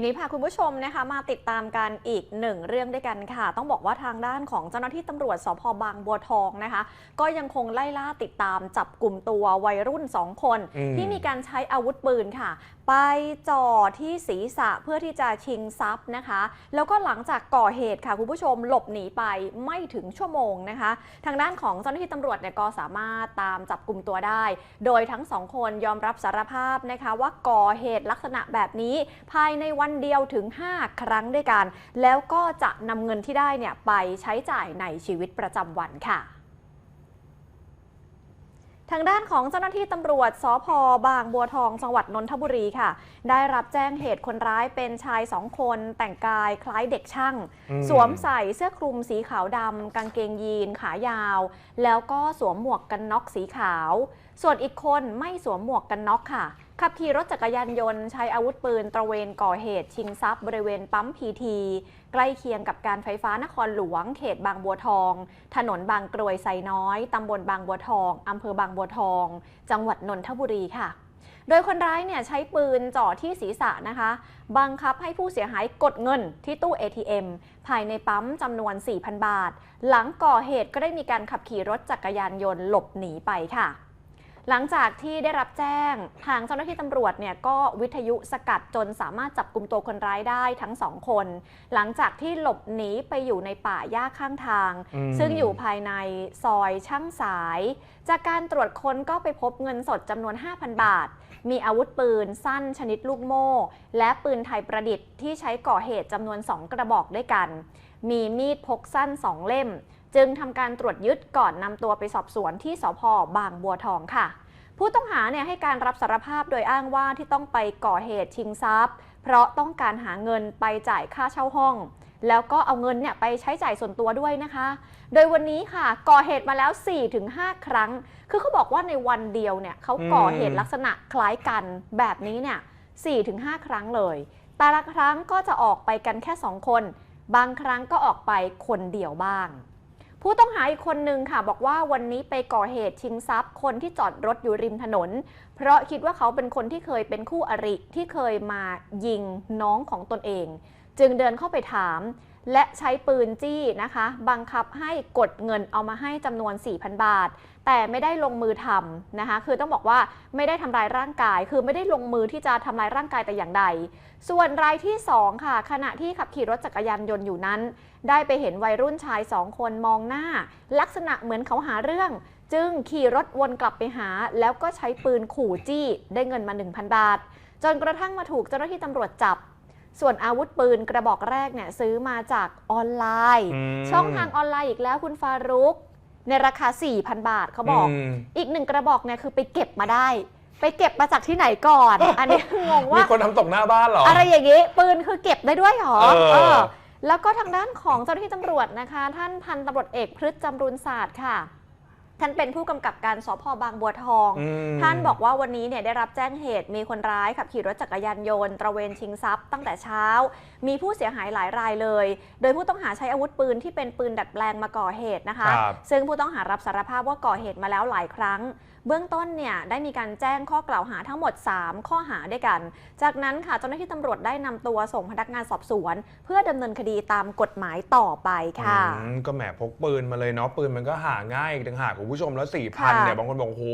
วันนี้พาคุณผู้ชมนะคะมาติดตามกันอีกหนึ่งเรื่องด้วยกันค่ะ ต้องบอกว่าทางด้านของเจ้าหน้าที่ตำรวจสพบางบัวทองนะคะ ก็ยังคงไล่ล่าติดตามจับกลุ่มตัววัยรุ่น 2 คนอืมที่มีการใช้อาวุธปืนค่ะ ไปจ่อที่ศีรษะเพื่อที่จะชิงทรัพย์นะคะ แล้วก็หลังจากก่อเหตุค่ะ คุณผู้ชมหลบหนีไปไม่ถึงชั่วโมงนะคะ ทางด้านของเจ้าหน้าที่ตำรวจเนี่ยก็สามารถตามจับกลุ่มตัวได้ โดยทั้งสองคนยอมรับสารภาพนะคะ ว่าก่อเหตุลักษณะแบบนี้ภายในวันเดียวถึง 5 ครั้งด้วยกัน แล้วก็จะนำเงินที่ได้เนี่ยไปใช้จ่ายในชีวิตประจำวันค่ะทางด้านของเจ้าหน้าที่ตำรวจสพบางบัวทองจังหวัดนนทบุรีค่ะ ได้รับแจ้งเหตุคนร้ายเป็นชายสองคนแต่งกายคล้ายเด็กช่างอืมสวมใส่เสื้อคลุมสีขาวดำกางเกงยีนขายาว แล้วก็สวมหมวกกันน็อกสีขาว ส่วนอีกคนไม่สวมหมวกกันน็อกค่ะ ขับขี่รถจักรยานยนต์ใช้อาวุธปืนตระเวนก่อเหตุ ชิงทรัพย์บริเวณปั๊มพีทีใกล้เคียงกับการไฟฟ้านครหลวง เขตบางบัวทอง ถนนบางกรวยไซน้อย ตำบลบางบัวทองอำเภอบางบัวทอง จังหวัดนนทบุรีค่ะ โดยคนร้ายเนี่ยใช้ปืนจ่อที่ศีรษะนะคะ บังคับให้ผู้เสียหายกดเงินที่ตู้ ATM ภายในปั๊มจำนวน 4,000 บาท หลังก่อเหตุก็ได้มีการขับขี่รถจักรยานยนต์หลบหนีไปค่ะ หลังจากที่ได้รับแจ้งทางเจ้าหน้าที่ตำรวจเนี่ยก็วิทยุสกัดจนสามารถจับกลุ่มตัวคนร้ายได้ทั้งสองคน หลังจากที่หลบหนีไปอยู่ในป่าหญ้าข้างทางอืมซึ่งอยู่ภายในซอยช่างสาย จากการตรวจค้นก็ไปพบเงินสดจำนวน 5,000 บาท มีอาวุธปืนสั้นชนิดลูกโม่ และปืนไทยประดิษฐ์ที่ใช้ก่อเหตุจำนวน 2 กระบอกด้วยกัน มีมีดพกสั้น 2 เล่ม จึงทำการตรวจยึดก่อนนำตัวไปสอบสวนที่สพบางบัวทองค่ะ ผู้ต้องหาเนี่ยให้การรับสารภาพโดยอ้างว่าที่ต้องไปก่อเหตุชิงทรัพย์ เพราะต้องการหาเงินไปจ่ายค่าเช่าห้อง แล้วก็เอาเงินเนี่ยไปใช้จ่ายส่วนตัวด้วยนะคะ โดยวันนี้ค่ะก่อเหตุมาแล้ว 4-5 ครั้ง คือเขาบอกว่าในวันเดียวเนี่ยเขาก่อเหตุลักษณะคล้ายกันแบบนี้เนี่ย4-5 ครั้งเลย แต่ละครั้งก็จะออกไปกันแค่ 2 คน บางครั้งก็ออกไปคนเดียวบ้าง ผู้ต้องหาอีกคนนึงค่ะบอกว่าวันนี้ไปก่อเหตุชิงทรัพย์ คนที่จอดรถอยู่ริมถนน เพราะคิดว่าเขาเป็นคนที่เคยเป็นคู่อริที่เคยมายิงน้องของตนเอง จึงเดินเข้าไปถาม และใช้ปืนจี้นะคะ บังคับให้กดเงินเอามาให้จำนวน 4,000 บาท แต่ไม่ได้ลงมือทำนะคะ คือต้องบอกว่าไม่ได้ทำร้ายร่างกาย คือไม่ได้ลงมือที่จะทำร้ายร่างกายแต่อย่างใด ส่วนรายที่ 2 ค่ะ ขณะที่ขับขี่รถจักรยานยนต์อยู่นั้น ได้ไปเห็นวัยรุ่นชายสองคนมองหน้า ลักษณะเหมือนเขาหาเรื่อง จึงขี่รถวนกลับไปหา แล้วก็ใช้ปืนขู่จี้ ได้เงินมา 1,000 บาท จนกระทั่งมาถูกเจ้าหน้าที่ตำรวจจับส่วนอาวุธปืนกระบอกแรกเนี่ยซื้อมาจากออนไลน์มช่องทางออนไลน์อีกแล้วคุณฟารุก ในราคา 4,000 บาทเขาบอกมอีกหนึ่งกระบอกเนี่ยคือไปเก็บมาได้ ไปเก็บมาจากที่ไหนก่อน อันนี้งงมีว่าคนทำตกหน้าบ้านเหรอ อะไรอย่างนี้ปืนคือเก็บได้ด้วยเหรอเออแล้วก็ทางด้านของเจ้าหน้าที่ตำรวจนะคะ ท่านพันตำรวจเอกพฤษจำรูนศาสตร์ค่ะ ท่านเป็นผู้กำกับการสพบางบัวทองอืมท่านบอกว่าวันนี้เนี่ยได้รับแจ้งเหตุมีคนร้ายขับขี่รถจักรยานยนต์ตระเวนชิงทรัพย์ตั้งแต่เช้า มีผู้เสียหายหลายรายเลย โดยผู้ต้องหาใช้อาวุธปืนที่เป็นปืนดัดแปลงมาก่อเหตุนะคะครับซึ่งผู้ต้องหารับสารภาพว่าก่อเหตุมาแล้วหลายครั้ง เบื้องต้นเนี่ยได้มีการแจ้งข้อกล่าวหาทั้งหมด 3 ข้อหาด้วยกัน จากนั้นค่ะเจ้าหน้าที่ตำรวจได้นำตัวส่งพนักงานสอบสวน เพื่อดำเนินคดีตามกฎหมายต่อไปค่ะอืมก็แหมพกปืนมาเลยเนาะปืนมันก็หาง่ายอีกต่างหากคุณผู้ชมแล้ว4ี่พัค่ะนเนี่ยบางคนบอกโอ้โห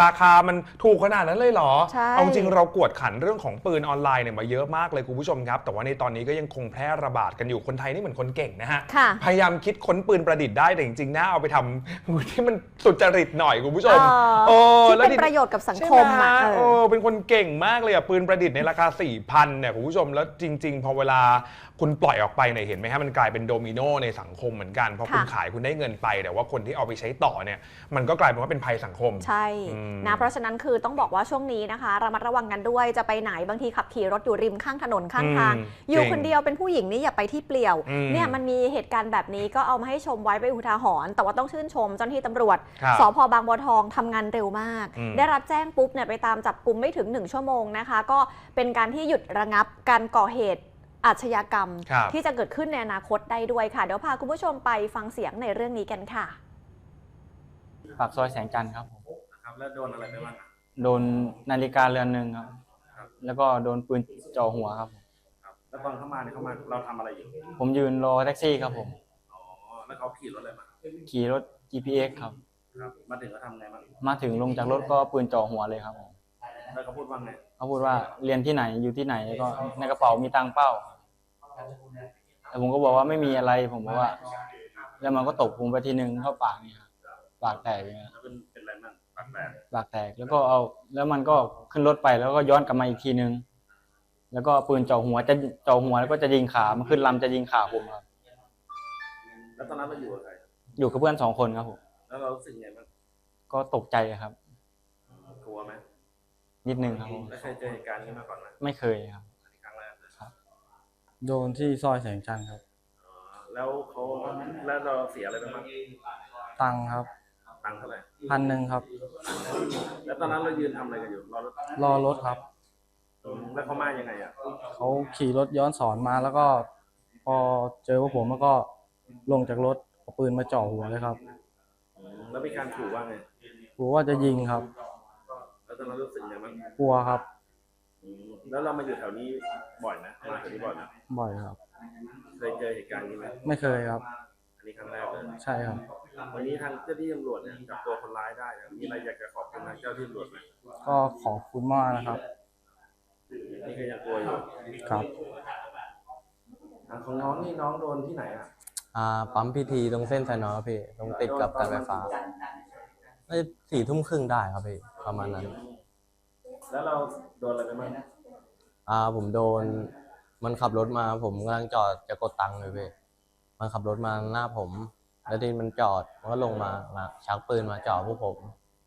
ราคามันถูกขนาดนั้นเลยเหรอ ใช่ เอาจริงเรากวดขันเรื่องของปืนออนไลน์เนี่ยมาเยอะมากเลยคุณผู้ชมครับ แต่ว่าในตอนนี้ก็ยังคงแพร่ระบาดกันอยู่คนไทยนี่เหมือนคนเก่งนะฮะ ค่ะ พยายามคิดค้นปืนประดิษฐ์ได้แต่จริงๆน่าเอาไปทำ ที่มันสุจริตหน่อยคุณผู้ชมเออโอ้ที่แล้วเป็นดิประโยชน์กับสังใช่คไหมอะฮเอเอออ เป็นคนเก่งมากเลยอะ ปืนประดิษฐ์ในราคา 4,000เนี่ยคุณผู้ชมแล้วจริง ๆ พอเวลาคุณปล่อยออกไปเนี่ยเห็นไหมฮะมันกลายเป็นโดมิโนในสังคมเหมือนกันพอคุณค่ะ ขายคุณได้เงินไป แต่ว่าคนที่เอาไปใช้ต่อเนี่ยมันก็กลายเป็นว่าเป็นภัยสังคม ใช่อืมนะเพราะฉะนั้นคือต้องบอกว่าช่วงนี้นะคะระมัดระวังกันด้วยจะไปไหนบางทีขับขี่รถอยู่ริมข้างถนนข้างทางอืมอยู่จริงคนเดียวเป็นผู้หญิงนี่อย่าไปที่เปลี่ยวอืมเนี่ยมันมีเหตุการณ์แบบนี้ก็เอามาให้ชมไว้ไปนอุทาหรณ์แต่ว่าต้องชื่นชมเจ้าหน้าที่ตำรวจครับสพบางบัวทองทำงานเร็วมากอืมได้รับแจ้งปุ๊บเนี่ยไปตามจับกลุ่มไม่ถึง 1 ชั่วโมงนะคะ ก็เป็นการที่หยุดระงับการก่อเหตุอาชญากรรมครับที่จะเกิดขึ้นในอนาคตได้ด้วยค่ะ เดี๋ยวพาคุณผู้ชมไปฟังเสียงในเรื่องนี้กันค่ะ ปากซอยแสงจันทร์ครับผมครับ แล้วโดนอะไรไปบ้างครับโดนนาฬิกาเรือนหนึ่งครับครับ แล้วก็โดนปืนจ่อหัวครับผมครับ แล้วตอนเข้ามาเนี่ยเข้ามาเราทำอะไรอยู่ ผมยืนรอแท็กซี่ครับผม อ๋อ แล้วเขาขี่รถอะไรมาขี่รถ GPX ครับ ครับ มาถึงเขาทำไงบ้างมาถึงลงจากรถก็ปืนจ่อหัวเลยครับผมแล้วเขาพูดว่าไง เขาพูดว่าเรียนที่ไหนอยู่ที่ไหนแล้วก็ในกระเป๋ามีตังค์เป้า แต่ผมก็บอกว่าไม่มีอะไรผมบอกว่า แล้วมันก็ตบผมไปทีนึงเข้าปากเนี่ยครับ ปากแตกเนี่ยแล้วเป็นเป็นอะไรบ้างปากแตกปากแตกแล้วก็เอา แล้วมันก็ขึ้นรถไปแล้วก็ย้อนกลับมาอีกทีนึง แล้วก็เอาปืนจ่อหัวจะจ่อหัวแล้วก็จะยิงขามันขึ้นลำจะยิงขาผมครับ แล้วตอนนั้นเราอยู่กับใครอยู่กับเพื่อนสองคนครับผมแล้วเรารู้สึกไงบ้างก็ตกใจครับ กลัวไหมนิดนึงครับผมแล้วเคยเจอเหตุการณ์นี้มาก่อนไหมไม่เคยครับอันนี้ครั้งแรกเลยโดนที่ซอยแสงจันทร์ครับอ๋อแล้วเขาแล้วเราเสียอะไรไปบ้างตังค์ครับ ตังค์เท่าไหร่พันหนึ่งครับ แล้วตอนนั้นเรายืนทำอะไรกันอยู่รอรถรอรถครับอืมแล้วเขามายังไงอะเขาขี่รถย้อนสอนมาแล้วก็ พอเจอพวกผมแล้วก็ลงจากรถเอาปืนมาจ่อหัวเลยครับอืมแล้วมีการขู่ว่าไงกลัวว่าจะยิงครับ แล้วตอนนั้นรู้สึกไงบ้างกลัวครับ อืมแล้วเรามาอยู่แถวนี้บ่อยนะมาแถวนี้บ่อยนะบ่อยครับ เคยเจอเหตุการณ์นี้ไหมไม่เคยครับ อันนี้ครั้งแรกเลย ใช่ครับ วันนี้ทางเจ้าหน้าที่ตำรวจเนี่ยจับตัวคนร้ายได้เนี่ยมีอะไรอยากจะขอบคุณทางเจ้าหน้าที่ตำรวจไหมก็ขอบคุณมากนะครับ นี่ก็ยังกลัวอยู่ครับทางของน้องนี่น้องโดนที่ไหนอะอ่าปั๊มพีทีตรงเส้นไซนอร์พี่ ตรงติดกับการไฟฟ้าน่าจะสี่ทุ่มครึ่งได้ครับพี่ ประมาณนั้น แล้วเราโดนอะไรไปบ้างอ่าผมโดน มันขับรถมา ผมกำลังจอดจะกดตังค์เลยพี่ มันขับรถมาหน้าผม แล้วทีนี้มันจอดมันก็ลงมามาชักปืนมาจ่อพวกผม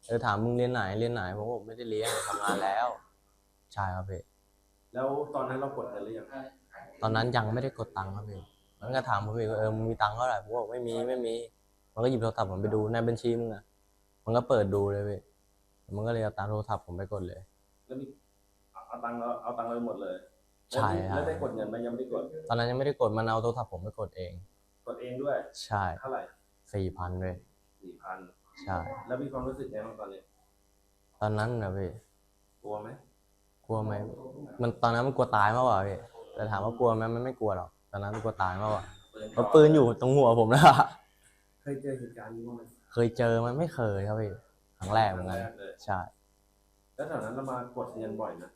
เลยถามมึงเรียนไหนเรียนไหนผมบอกไม่ได้เรียนทำงานแล้วใช่ครับพี่แล้วตอนนั้นเรากดเงินหรือยังตอนนั้นยังไม่ได้กดตังค์ครับพี่มันก็ถามผมพี่ว่าเออมึงมีตังค์เท่าไหร่ผมบอกไม่มีไม่มี มันก็หยิบโทรศัพท์ผมไปดูในบัญชีมึงอะมันก็เปิดดูเลยพี่มันก็เลยเอาตังค์โทรศัพท์ผมไปกดเลย แล้วมีเอาตังค์เราเอาตังค์เราไปหมดเลยใช่ครับแล้วได้กดเงินไหมยังไม่ได้กด ตอนนั้นยังไม่ได้กดมันเอาโทรศัพท์ผมไปกดเอง กดเองด้วย ใช่เท่าไหร่สี่พันเลยสี่พันใช่ แล้วมีความรู้สึกไงบ้างตอนนี้ตอนนั้นนะพี่กลัวไหมกลัวไหมมันตอนนั้นมันกลัวตายมากกว่าพี่แต่ถามว่ากลัวไหมมันไม่กลัวหรอกตอนนั้นมันกลัวตายมากกว่าปืนเพราะปืนอยู่ตรงหัวผมนะเคยเจอเหตุการณ์นี้บ้างไหมเคยเจอมันไม่เคยครับพี่ครั้งแรกเหมือนกันครั้งแรกเลยใช่แล้วแถวนั้นเรามากดเงินบ่อยนะ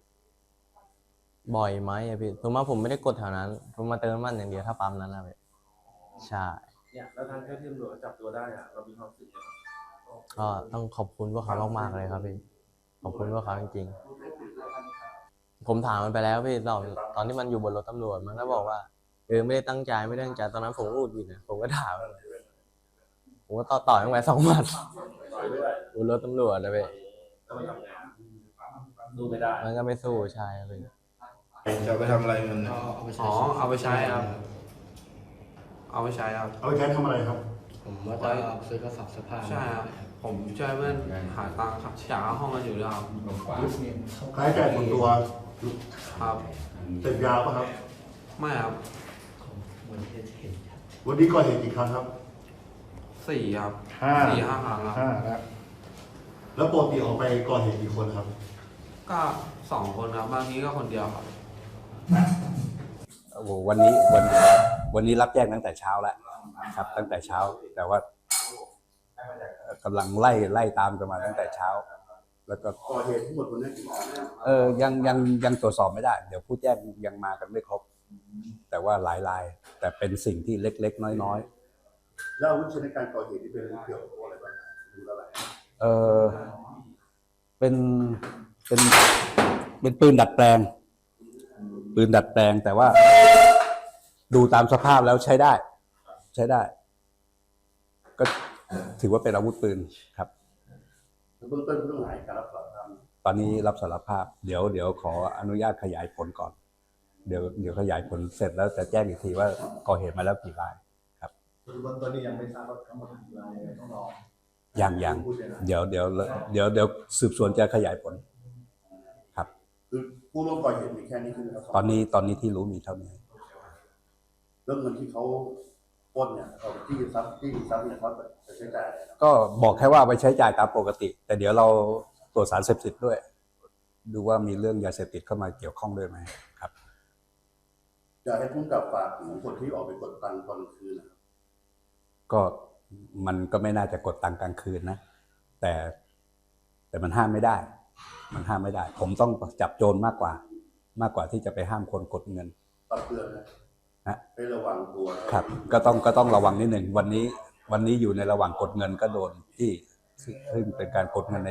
บ่อยไหมอะพี่ผมว่าผมไม่ได้กดแถวนั้นผมมาเติมน้ำมันอย่างเดียวถ้าปั๊มนั้นนะพี่ ใช่เนี่ยแล้วทางเจ้าหน้าที่ตำรวจจับตัวได้อะเรามีความรู้สึกยังไงก็ต้องขอบคุณพวกเขามากๆเลยครับพี่ขอบคุณพวกเขาจริงๆ ผมถามมันไปแล้วพี่ตอนตอนที่มันอยู่บนรถตำรวจมันก็บอกว่าเออไม่ได้ตั้งใจไม่ได้ตั้งใจตอนนั้นผมก็อุดวิดนะผมก็ด่ามันผมก็ต่อต่อยมันไปสองหมัดต่อยด้วยบนรถตำรวจนะพี่แล้วมันทำไงอะดูไม่ได้มันก็ไม่สู้ใช่ครับพี่จะไปทำอะไรเงินเนี่ยอ๋อเอาไปใช้ครับ เอาไปใช้ครับ เอาไปใช้ทำอะไรครับ ผมว่าจะซื้อกระสอบเสื้อผ้าใช่ครับ ผมช่วยเพื่อนหาตังค์ครับจากห้องกันอยู่ด้วยครับค่าใช้จ่ายส่วนตัวครับเสพยาป่ะครับ ไม่ครับ วันนี้ก่อเหตุกี่ครั้งครับ สี่ครับห้า สี่ห้าครั้งครับ ห้าแล้วแล้วปกติออกไปก่อเหตุกี่คนครับ ก็สองคนครับ บางทีก็คนเดียวครับ โอ้โหวันนี้วัน วันนี้รับแจ้งตั้งแต่เช้าแล้วครับ ตั้งแต่เช้า แต่ว่ากำลังไล่ไล่ตามกันมาตั้งแต่เช้า แล้วก็ก่อเหตุทั้งหมดวันนี้เออยังยังยังตรวจสอบไม่ได้ เดี๋ยวผู้แจ้งยังมากันไม่ครบ แต่ว่าหลายราย แต่เป็นสิ่งที่เล็ก ๆ น้อยแล้วอาวุธใช้ในการก่อเหตุที่เป็นเกี่ยวกับอะไรบ้างดูอะไรเออเป็นเป็นเป็นปืนดัดแปลง ปืนดัดแปลงแต่ว่า ดูตามสภาพแล้วใช้ได้ ใช้ได้ ก็ถือว่าเป็นอาวุธปืนครับเบื้องต้นผู้ต้องหาให้การรับสารภาพตอนนี้รับสารภาพ เดี๋ยวเดี๋ยวขออนุญาตขยายผลก่อน เดี๋ยวเดี๋ยวขยายผลเสร็จแล้วจะแจ้งอีกทีว่าก่อเหตุมาแล้วกี่รายปัจจุบันตอนนี้ยังไม่ทราบว่าทั้งหมดกี่รายยังไงต้องรอยังยังเดี๋ยวเดี๋ยวเดี๋ยวเดี๋ยวสืบสวนจะขยายผล ครับคือผู้ร่วมก่อเหตุมีแค่นี้คือครับตอนนี้ตอนนี้ที่รู้มีเท่านี้เรื่องเงินที่เขาปล้นเนี่ยเขาที่ทรัพย์ที่ทรัพย์เนี่ยเขาจะใช้จ่ายอะไรครับก็บอกแค่ว่าเอาไปใช้จ่ายตามปกติ แต่เดี๋ยวเราตรวจสารเสพติดด้วย ดูว่ามีเรื่องยาเสพติดเข้ามาเกี่ยวข้องด้วยไหมครับ อยากให้พุ่งกับฝากถึงคนที่ออกไปกดตังค์ตอนกลางคืนนะครับก็มันก็ไม่น่าจะกดตังค์กลางคืนนะ แต่ แต่มันห้ามไม่ได้ มันห้ามไม่ได้ ผมต้องจับโจรมากกว่า มากกว่าที่จะไปห้ามคนกดเงิน ตักเตือนนะ นะให้ระวังตัวครับ ก็ต้องก็ต้องระวังนิดหนึ่งวันนี้วันนี้อยู่ในระหว่างกดเงินก็โดนที่ซึ่งเป็นการกดเงินใน